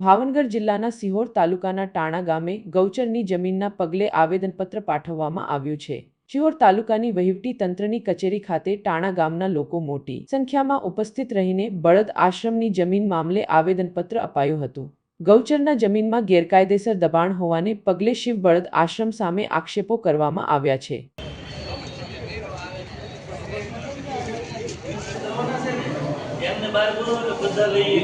ભાવનગર જિલ્લાના સિહોર તાલુકાના ટાણા ગામે ગૌચરની જમીનના પગલે આવેદનપત્ર પાઠવવામાં આવ્યું છે. શિહોર તાલુકાની વહીવટી તંત્રની કચેરી ખાતે ટાણા ગામના લોકો મોટી સંખ્યામાં ઉપસ્થિત રહીને બળદ આશ્રમની જમીન મામલે આવેદનપત્ર અપાયું હતું. ગૌચરના જમીનમાં ગેરકાયદેસર દબાણ હોવાને પગલે શિવ બળદ આશ્રમ સામે આક્ષેપો કરવામાં આવ્યા છે. એમને બહાર બોલો એટલે બધા લઈએ.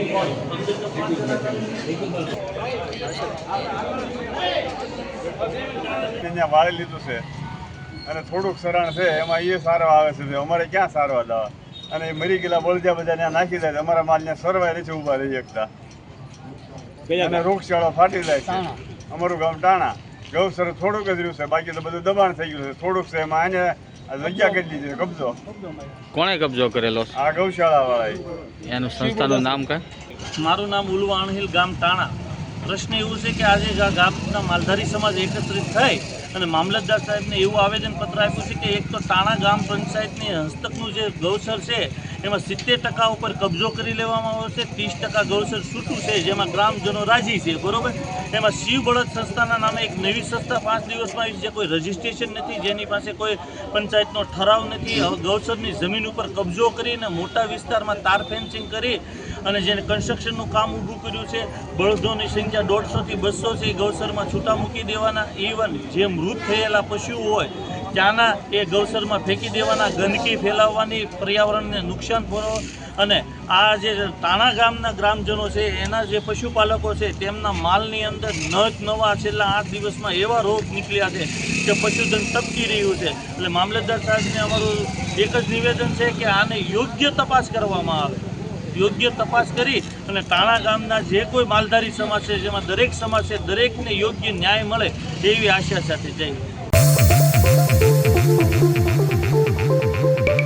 તો ત્યાં વાળી લીધું છે. અને થોડુંક સરણ છે એમાં એ સારો આવે છે અમારે ક્યાં સારવા દવા? અને એ મરી ગયેલા બળજા બધા ત્યાં નાખી દે તો અમારા માલ ત્યાં સરવાય નથી ઊભા રહી શકતા અને રોગચાળો ફાટી જાય છે. અમારું ગામ ટાણા. ગૌસર થોડુંક જ રહ્યું છે બાકી તો બધું દબાણ થઈ ગયું છે. થોડુંક છે એમાં આ જગ્યા કરી દીધી કબજો? કોણે કબજો કરેલો? આ ગૌશાળા વાળા એનું સંસ્થાનું નામ કઈ? મારું નામ ઉલવા અણહિલ ગામ તાણા. પ્રશ્ન એવું છે કે આજે આ ગામના માલધારી સમાજ એકત્રિત થઈ અને મામલતદાર સાહેબને એવું આવેદનપત્ર આપ્યું છે કે એક તો તાણા ગામ પંચાયતની હસ્તકનું જે ગૌસર છે એમાં સિત્તેર ટકા ઉપર કબજો કરી લેવામાં આવ્યો છે, ત્રીસ ટકા ગૌસર છૂટું છે, જેમાં ગ્રામજનો રાજી છે, બરોબર? એમાં શિવ બળદ સંસ્થાના નામે એક નવી સંસ્થા પાંચ દિવસમાં આવી છે કોઈ રજિસ્ટ્રેશન નથી, જેની પાસે કોઈ પંચાયતનો ઠરાવ નથી ગૌસરની જમીન ઉપર કબજો કરીને મોટા વિસ્તારમાં તાર ફેન્સિંગ કરી અને જેને કન્સ્ટ્રક્શનનું કામ ઊભું કર્યું છે, બળદોની સંખ્યા દોઢસોથી બસો છે ગૌસરમાં છૂટા મૂકી દેવાના ઇવન જે મૃત થયેલા પશુઓ હોય, ત્યાંના એ ગૌસરમાં ફેંકી દેવાના, ગંદકી ફેલાવવાની, પર્યાવરણને નુકસાન પહોંચો અને આ જે તાણા ગામના ગ્રામજનો છે, એના જે પશુપાલકો છે, તેમના માલની અંદર નજ નવા છેલ્લા આઠ દિવસમાં એવા રોગ નીકળ્યા છે કે પશુધન તપકી રહ્યું છે. એટલે મામલતદાર સાહેબને અમારું એક જ નિવેદન છે કે આને યોગ્ય તપાસ કરવામાં આવે. યોગ્ય તપાસ કરી અને તાણા ગામના જે કોઈ માલધારી સમાજ છે, જેમાં દરેક સમાજ છે, દરેકને યોગ્ય ન્યાય મળે એવી આશા સાથે જઈ